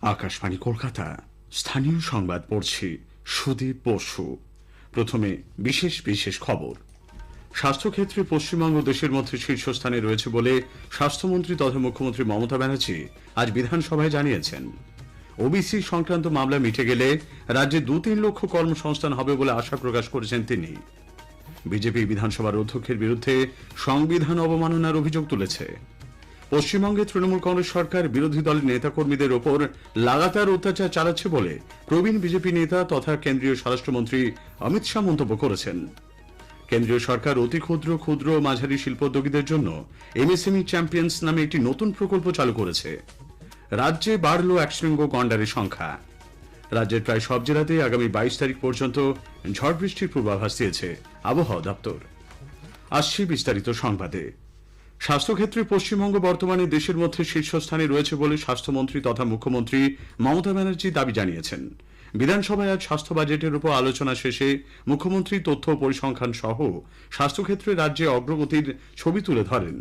আকাশবাণী কলকাতা, স্থানীয় সংবাদ পড়ছি সুদীপ বসু। প্রথমে বিশেষ বিশেষ খবর। স্বাস্থ্যক্ষেত্রে পশ্চিমবঙ্গ দেশের মধ্যে শীর্ষস্থানে রয়েছে বলে স্বাস্থ্যমন্ত্রী তথা মুখ্যমন্ত্রী মমতা ব্যানার্জি আজ বিধানসভায় জানিয়েছেন। ওবিসি সংক্রান্ত মামলা মিটে গেলে রাজ্যে দু তিন লক্ষ কর্মসংস্থান হবে বলে আশা প্রকাশ করেছেন তিনি। বিজেপি বিধানসভার অধ্যক্ষের বিরুদ্ধে সংবিধান অবমাননার অভিযোগ তুলেছে। পশ্চিমবঙ্গে তৃণমূল কংগ্রেস সরকার বিরোধী দলের নেতাকর্মীদের ওপর লাগাতার অত্যাচার চালাচ্ছে বলে প্রবীণ বিজেপি নেতা তথা কেন্দ্রীয় স্বরাষ্ট্রমন্ত্রী অমিত শাহ মন্তব্য করেছেন। কেন্দ্রীয় সরকার অতি ক্ষুদ্র ক্ষুদ্র মাঝারি শিল্পোদ্যোগীদের জন্য এমএসএমই চ্যাম্পিয়ন্স নামে একটি নতুন প্রকল্প চালু করেছে। রাজ্যে বাড়ল একশৃঙ্গ গন্ডারের সংখ্যা। রাজ্যের প্রায় সব জেলাতেই আগামী বাইশ তারিখ পর্যন্ত ঝড় বৃষ্টির পূর্বাভাস দিয়েছে আবহাওয়া দপ্তর। আসছি বিস্তারিত সংবাদে। স্বাস্থ্যক্ষেত্রে পশ্চিমবঙ্গ বর্তমানে দেশের মধ্যে শীর্ষস্থানে রয়েছে বলে স্বাস্থ্যমন্ত্রী তথা মুখ্যমন্ত্রী মমতা ব্যানার্জি দাবি জানিয়েছেন। বিধানসভায় আজ স্বাস্থ্য বাজেটের উপর আলোচনা শেষে মুখ্যমন্ত্রী তথ্য পরিসংখ্যান সহ স্বাস্থ্যক্ষেত্রে রাজ্যে অগ্রগতির ছবি তুলে ধরেন।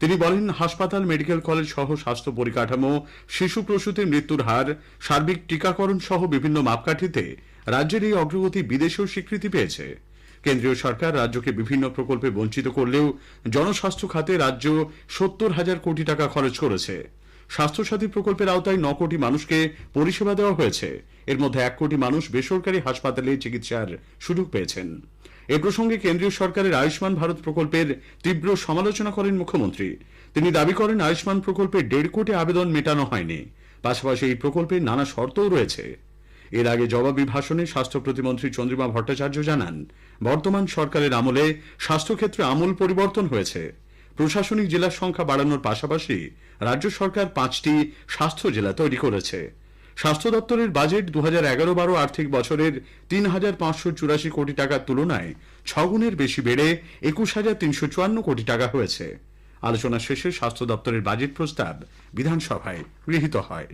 তিনি বলেন, হাসপাতাল, মেডিকেল কলেজ সহ স্বাস্থ্য পরিকাঠামো, শিশু প্রসূতির মৃত্যুর হার, সার্বিক টিকাকরণ সহ বিভিন্ন মাপকাঠিতে রাজ্যের এই অগ্রগতি বিদেশেও স্বীকৃতি পেয়েছে। কেন্দ্রীয় সরকার রাজ্যকে বিভিন্ন প্রকল্পে বঞ্চিত করলেও জনস্বাস্থ্য খাতে রাজ্য সত্তর হাজার কোটি টাকা খরচ করেছে। স্বাস্থ্যসাথী প্রকল্পের আওতায় ন কোটি মানুষকে পরিষেবা দেওয়া হয়েছে। এর মধ্যে এক কোটি মানুষ বেসরকারি হাসপাতালে চিকিৎসার সুযোগ পেয়েছেন। এ প্রসঙ্গে কেন্দ্রীয় সরকারের আয়ুষ্মান ভারত প্রকল্পের তীব্র সমালোচনা করেন মুখ্যমন্ত্রী। তিনি দাবি করেন, আয়ুষ্মান প্রকল্পে দেড় কোটি আবেদন মেটানো হয়নি। পাশাপাশি এই প্রকল্পে নানা শর্তও রয়েছে। এর আগে জবাবি ভাষণে স্বাস্থ্য প্রতিমন্ত্রী চন্দ্রিমা ভট্টাচার্য জানান, বর্তমান সরকারের আমলে স্বাস্থ্যক্ষেত্রে আমূল পরিবর্তন হয়েছে। প্রশাসনিক জেলার সংখ্যা বাড়ানোর পাশাপাশি রাজ্য সরকার পাঁচটি স্বাস্থ্য জেলা তৈরি করেছে। স্বাস্থ্য দপ্তরের বাজেট দু হাজার এগারো বারো আর্থিক বছরের তিন হাজার পাঁচশো চুরাশি কোটি টাকার তুলনায় ছগুণের বেশি বেড়ে একুশ হাজার তিনশো চুয়ান্ন কোটি টাকা হয়েছে। আলোচনা শেষে স্বাস্থ্য দপ্তরের বাজেট প্রস্তাব বিধানসভায় গৃহীত হয়।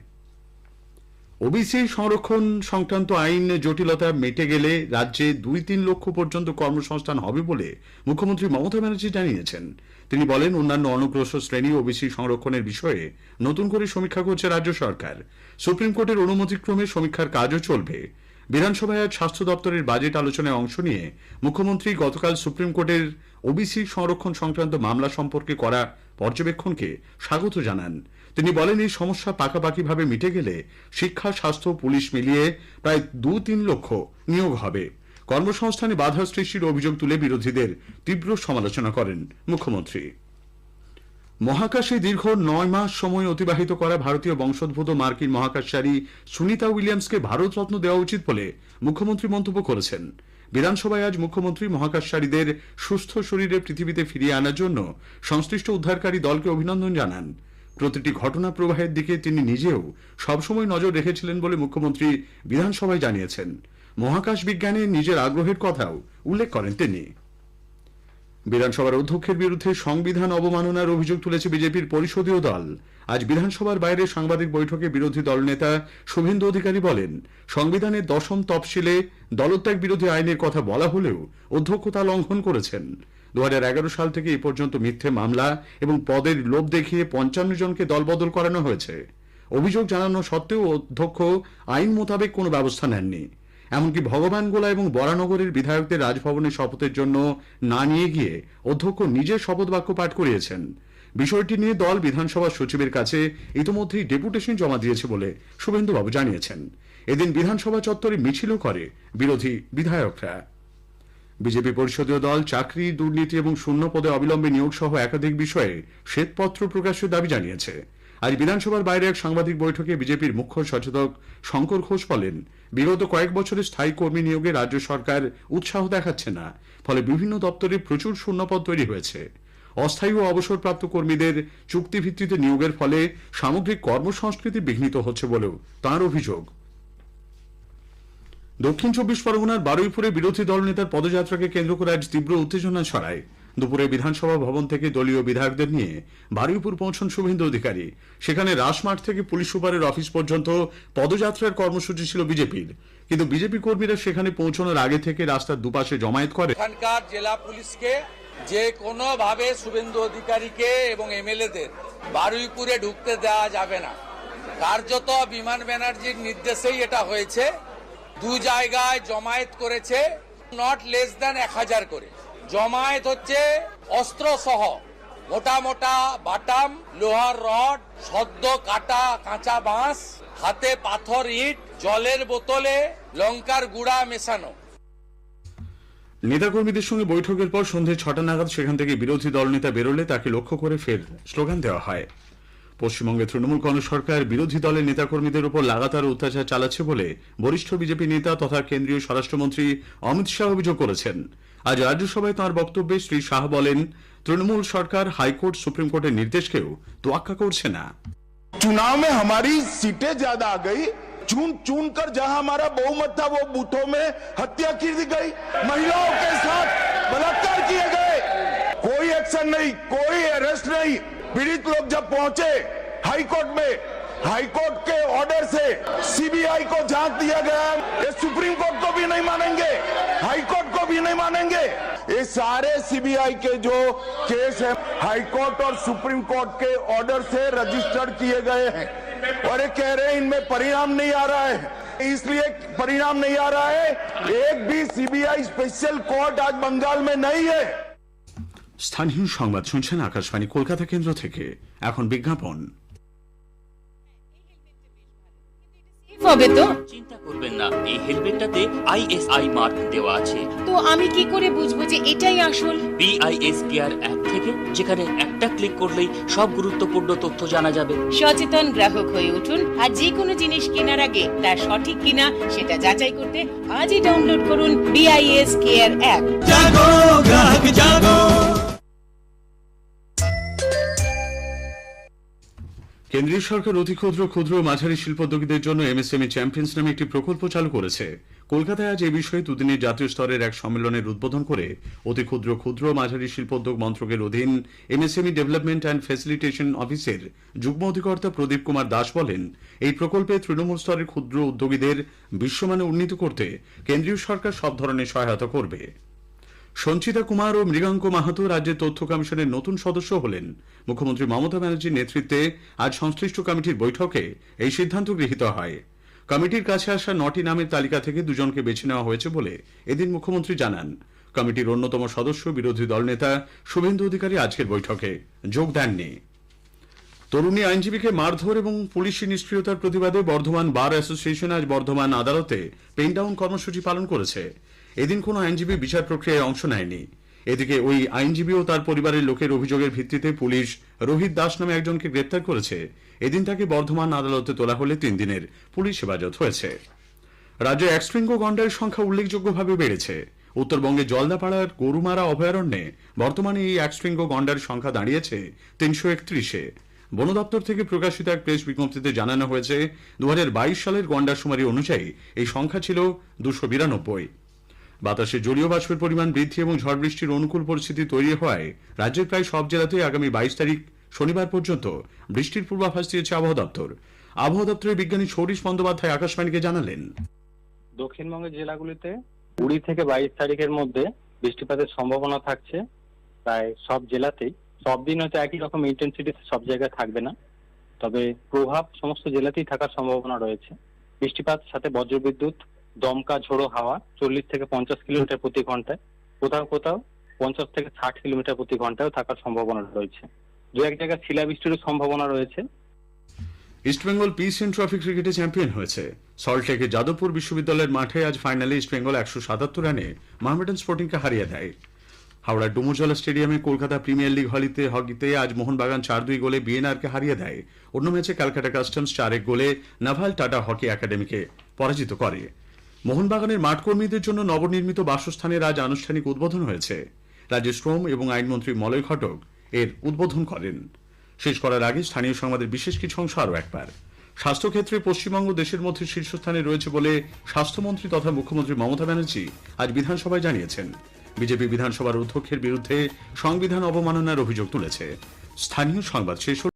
ওবিসি সংরক্ষণ সংক্রান্ত আইন জটিলতা মেটে গেলে রাজ্যে দুই তিন লক্ষ পর্যন্ত কর্মসংস্থান হবে বলে মুখ্যমন্ত্রী মমতা ব্যানার্জি জানিয়েছেন। তিনি বলেন, অন্যান্য অনগ্রসর শ্রেণি ওবিসি সংরক্ষণের বিষয়ে নতুন করে সমীক্ষা করছে রাজ্য সরকার। সুপ্রিম কোর্টের অনুমতিক্রমে সমীক্ষার কাজও চলবে। বিধানসভায় আজ স্বাস্থ্য দপ্তরের বাজেট আলোচনায় অংশ নিয়ে মুখ্যমন্ত্রী গতকাল সুপ্রিম কোর্টের ওবিসি সংরক্ষণ সংক্রান্ত মামলা সম্পর্কে করা পর্যবেক্ষণকে স্বাগত জানান। তিনি বলেন, এই সমস্যা পাকাপাকিভাবে মিটে গেলে শিক্ষা, স্বাস্থ্য পুলিশ মিলিয়ে প্রায় দু তিন লক্ষ নিয়োগ হবে। কর্মসংস্থানে বাধা সৃষ্টির অভিযোগ তুলে বিরোধীদের তীব্র সমালোচনা করেন মুখ্যমন্ত্রী। মহাকাশে দীর্ঘ নয় মাস সময় অতিবাহিত করা ভারতীয় বংশোদ্ভূত মার্কিন মহাকাশচারী সুনিতা উইলিয়ামসকে ভারতরত্ন দেওয়া উচিত বলে মুখ্যমন্ত্রী মন্তব্য করেছেন। বিধানসভায় আজ মুখ্যমন্ত্রী মহাকাশচারীদের সুস্থ শরীরে পৃথিবীতে ফিরিয়ে আনার জন্য সংশ্লিষ্ট উদ্ধারকারী দলকে অভিনন্দন জানান। প্রতিটি ঘটনা প্রবাহের দিকে তিনি নিজেও সবসময় নজর রেখেছিলেন বলে মুখ্যমন্ত্রী বিধানসভায় জানিয়েছেন। মহাকাশ বিজ্ঞানে নিজের আগ্রহের কথাও উল্লেখ করেন তিনি। বিধানসভার অধ্যক্ষের বিরুদ্ধে সংবিধান অবমাননার অভিযোগ তুলেছে বিজেপির পরিষদীয় দল। আজ বিধানসভার বাইরে সাংবাদিক বৈঠকে বিরোধী দলনেতা শুভেন্দু অধিকারী বলেন সংবিধানের দশম তফসিলে দলত্যাগ বিরোধী আইনের কথা বলা হলেও অধ্যক্ষ তা লঙ্ঘন করেছেন। দু হাজার এগারো সাল থেকে এ পর্যন্ত মিথ্যে মামলা এবং পদের লোভ দেখিয়ে পঞ্চান্ন জনকে দলবদল করানো হয়েছে। অভিযোগ জানানো সত্ত্বেও অধ্যক্ষ আইন মোতাবেক কোনো ব্যবস্থা নেননি। এমনকি ভগবানগোলা এবং বরানগরের বিধায়কদের রাজভবনে শপথের জন্য না নিয়ে গিয়ে অধ্যক্ষ নিজে শপথ বাক্য পাঠ করিয়েছেন। বিষয়টি নিয়ে দল বিধানসভা সচিবের কাছে ইতিমধ্যেই ডেপুটেশন জমা দিয়েছে বলে শুভেন্দুবাবু জানিয়েছেন। এদিন বিধানসভা চত্বরে মিছিলও করে বিরোধী বিধায়করা। বিজেপি পরিষদীয় দল, চাকরি, দুর্নীতি এবং শূন্য পদে অবিলম্বে নিয়োগ সহ একাধিক বিষয়ে শ্বেতপত্র প্রকাশের দাবি জানিয়েছে। আজ বিধানসভার বাইরে এক সাংবাদিক বৈঠকে বিজেপির মুখ্য সচেতক শঙ্কর ঘোষ বলেন, বিগত কয়েক বছরে স্থায়ী কর্মী নিয়োগে রাজ্য সরকার উৎসাহ দেখাচ্ছে না, ফলে বিভিন্ন দপ্তরে প্রচুর শূন্যপদ তৈরি হয়েছে। অস্থায়ী ও অবসরপ্রাপ্ত কর্মীদের চুক্তিভিত্তিতে নিয়োগের ফলে সামগ্রিক কর্মসংস্কৃতি বিঘ্নিত হচ্ছে বলেও তাঁর অভিযোগ। দক্ষিণ চব্বিশ পরগনার বারুইপুরে বিরোধী দলনেতার পদযাত্রাকে কেন্দ্র করে আজ তীব্র উত্তেজনা ছড়ায়। দুপুরে বিধানসভা ভবন থেকে দলীয় বিধায়কদের নিয়ে বারুইপুর পৌঁছন শুভেন্দু অধিকারী। সেখানে রাসমাঠ থেকে পুলিশ সুপারের অফিস পর্যন্ত পদযাত্রার কর্মসূচি ছিল বিজেপির। কিন্তু বিজেপি কর্মীরা সেখানে পৌঁছানোর আগে থেকে রাস্তার দুপাশে জমায়েত করে। এখানকার জেলা পুলিশকে যে কোনো ভাবে শুভেন্দু অধিকারীকে এবং এমএলএদের বারুইপুরে ঢুকতে দেওয়া যাবে না। কার্যত বিমান ব্যানার্জির নির্দেশেই এটা হয়েছে। দু জায়গায় জমায়েত করেছে নট লেস দ্যান এক হাজার করে। জমায়েত হচ্ছে অস্ত্র সহ মোটা মোটা বাটাম, লোহার রড, সদ্য কাটা কাঁচা বাঁশ, হাতে পাথর ইট, জলের বোতলে লঙ্কার গুঁড়া মেশানো। নেতাকর্মীদের সঙ্গে বৈঠকের পর সন্ধে ছটা নাগাদ সেখান থেকে বিরোধী দলনেতা বেরোলে তাকে লক্ষ্য করে ফের স্লোগান দেওয়া হয়। পশ্চিমবঙ্গে তৃণমূল কংগ্রেস সরকার বিরোধী দলের নেতাকর্মীদের উপর লাগাতার অত্যাচার চালাচ্ছে বলে বরিষ্ঠ বিজেপি নেতা তথা কেন্দ্রীয় স্বরাষ্ট্রমন্ত্রী অমিত শাহ অভিযোগ করেছেন আজ রাজ্যসভায় তাঁর বক্তব্যে শ্রী শাহ বলেন তৃণমূল সরকার হাইকোর্ট সুপ্রিম কোর্টের নির্দেশকেও তোয়াক্কা করছে না चुनाव में हमारी सीटें ज्यादा आ गई चुन चुन कर जहां हमारा बहुमत था वो बूथों में हत्या की दी गई महिलाओं के साथ बलात्कार किए गए कोई एक्शन नहीं कोई अरेस्ट नहीं पीड़ित लोग जब पहुँचे हाईकोर्ट में, हाईकोर्ट के ऑर्डर से सीबीआई को जाँच दिया गया। ये सुप्रीम कोर्ट को भी नहीं मानेंगे, हाईकोर्ट को भी नहीं मानेंगे। ये सारे सीबीआई के जो केस है, हाईकोर्ट और सुप्रीम कोर्ट के ऑर्डर से रजिस्टर्ड किए गए हैं। और ये कह रहे हैं, इनमें परिणाम नहीं आ रहा है। इसलिए परिणाम नहीं आ रहा है। एक भी सीबीआई स्पेशल कोर्ट आज बंगाल में नहीं है। স্থানীয় সংবাদ শুনছেন আকাশবাণী কলকাতা কেন্দ্র থেকে। এখন বিজ্ঞাপন। হবে তো? চিন্তা করবেন না এই হেলমেটটাতে আইএসআই মার্ক দেওয়া আছে। তো আমি কি করে বুঝব যে এটাই আসল? বিআইএস কেয়ার অ্যাপ থেকে যেখানে একটা ক্লিক করলেই সব গুরুত্বপূর্ণ তথ্য জানা যাবে। সচেতন গ্রাহক হয়ে উঠুন আর যে কোনো জিনিস কেনার আগে তার সঠিক কিনা সেটা যাচাই করতে আজই ডাউনলোড করুন বিআইএস কেয়ার অ্যাপ জাগো গ্রাহক জাগো। কেন্দ্রীয় সরকার অতি ক্ষুদ্র ক্ষুদ্র মাঝারি শিল্পোদ্যোগীদের জন্য এমএসএমই চ্যাম্পিয়ন্স নামে একটি প্রকল্প চালু করেছে। কলকাতায় আজ এ বিষয়ে দুদিনের জাতীয় স্তরের এক সম্মেলনের উদ্বোধন করে অতি ক্ষুদ্র ক্ষুদ্র মাঝারি শিল্পোদ্যোগ মন্ত্রকের অধীন এমএসএমই ডেভেলপমেন্ট অ্যান্ড ফ্যাসিলিটেশন অফিসের যুগ্ম অধিকর্তা প্রদীপ কুমার দাস বলেন, এই প্রকল্পে তৃণমূল স্তরের ক্ষুদ্র উদ্যোগীদের বিশ্বমানে উন্নীত করতে কেন্দ্রীয় সরকার সব ধরনের সহায়তা করবে। সঞ্চিতা কুমার ও মৃগাঙ্ক মাহাতো রাজ্যের তথ্য কমিশনের নতুন সদস্য হলেন। মুখ্যমন্ত্রী মমতা ব্যানার্জির নেতৃত্বে আজ সংশ্লিষ্ট কমিটির বৈঠকে এই সিদ্ধান্ত গৃহীত হয়। কমিটির কাছে আসা নটি নামের তালিকা থেকে দুজনকে বেছে নেওয়া হয়েছে বলে এদিন মুখ্যমন্ত্রী জানান। কমিটির অন্যতম সদস্য বিরোধী দলনেতা শুভেন্দু অধিকারী আজকের বৈঠকে যোগ দেননি। তরুণী আইনজীবীকে মারধর এবং পুলিশি নিষ্ক্রিয়তার প্রতিবাদে বর্ধমান বার অ্যাসোসিয়েশন আজ বর্ধমান আদালতে পেন কর্মসূচি পালন করেছে। এদিন কোনো আইনজীবী বিচার প্রক্রিয়ায় অংশ নেয়নি। এদিকে ওই আইনজীবী ও তার পরিবারের লোকের অভিযোগের ভিত্তিতে পুলিশ রোহিত দাস নামে একজনকে গ্রেপ্তার করেছে। এদিন তাকে বর্ধমান আদালতে তোলা হলে তিন দিনের পুলিশ হেফাজত হয়েছে। রাজ্যে একশৃঙ্গ গন্ডারের সংখ্যা উল্লেখযোগ্যভাবে বেড়েছে। উত্তরবঙ্গে জলদাপাড়ার গরুমারা অভয়ারণ্যে বর্তমানে এই একশৃঙ্গ গন্ডারের সংখ্যা দাঁড়িয়েছে তিনশো একত্রিশে। বন দপ্তর থেকে প্রকাশিত এক প্রেস বিজ্ঞপ্তিতে জানানো হয়েছে দু হাজার বাইশ সালের গন্ডার সুমারি অনুযায়ী এই সংখ্যা ছিল দুশো বিরানব্বই। বাতাসে জলীয় বাষ্পের পরিমাণ বৃদ্ধি এবং ঝড় বৃষ্টির অনুকূল পরিস্থিতি তৈরি হওয়ায় রাজ্যের প্রায় সব জেলাতেই আগামী বাইশ তারিখ শনিবার পর্যন্ত বৃষ্টির পূর্বাভাস দিয়েছে আবহাওয়া দপ্তর। আবহাওয়া দপ্তরের বিজ্ঞানী সৌরিশ বন্দ্যোপাধ্যায় আকাশবাণীকে জানালেন। দক্ষিণবঙ্গের জেলাগুলিতে কুড়ি থেকে বাইশ তারিখের মধ্যে বৃষ্টিপাতের সম্ভাবনা থাকছে। প্রায় সব জেলাতেই। সব দিন হয়তো একই রকম ইন্টেন্সিটি সব জায়গায় থাকবে না। তবে প্রভাব সমস্ত জেলাতেই থাকার সম্ভাবনা রয়েছে। বৃষ্টিপাত, সাথে বজ্রবিদ্যুৎ দমকা ঝোড়ো হাওয়া, চল্লিশ থেকে পঞ্চাশ কিলোমিটার প্রতি ঘন্টায়। কোথাও কোথাও পঞ্চাশ থেকে ষাট কিলোমিটার প্রতি ঘন্টায় থাকার সম্ভাবনা রয়েছে। দু এক জায়গায় শিলাবৃষ্টিরও সম্ভাবনা রয়েছে। ইস্টবেঙ্গল পিস ইন ট্রফি ক্রিকেটে চ্যাম্পিয়ন হয়েছে। সল্টলেকে যাদবপুর বিশ্ববিদ্যালয়ের মাঠে আজ ফাইনালে ইস্টবেঙ্গল একশো সাতাত্তর রানে মোহামেডান স্পোর্টিংকে হারিয়ে দেয়। হাওড়ার ডুমুরজলা স্টেডিয়ামে কলকাতা প্রিমিয়ার লিগ হলিতে হকিতে আজ মোহনবাগান চার দুই গোলে বিএনআরকে হারিয়ে দেয়। অন্য ম্যাচে ক্যালকাটা কাস্টমস চার এক গোলে নাভাল টাটা হকি একাডেমিকে পরাজিত করে। মোহনবাগানের মাঠকর্মীদের জন্য নবনির্মিত বাসস্থানের আজ আনুষ্ঠানিক উদ্বোধন হয়েছে। রাজ্যের শ্রম এবং আইনমন্ত্রী মলয় ঘটক এর উদ্বোধন করেন। শেষ করার আগে স্থানীয় সংবাদের বিশেষ কিছু অংশ আরও একবার। স্বাস্থ্যক্ষেত্রে পশ্চিমবঙ্গ দেশের মধ্যে শীর্ষস্থানে রয়েছে বলে স্বাস্থ্যমন্ত্রী তথা মুখ্যমন্ত্রী মমতা ব্যানার্জি আজ বিধানসভায় জানিয়েছেন। বিজেপি বিধানসভার অধ্যক্ষের বিরুদ্ধে সংবিধান অবমাননার অভিযোগ তুলেছে। স্থানীয় সংবাদ শেষ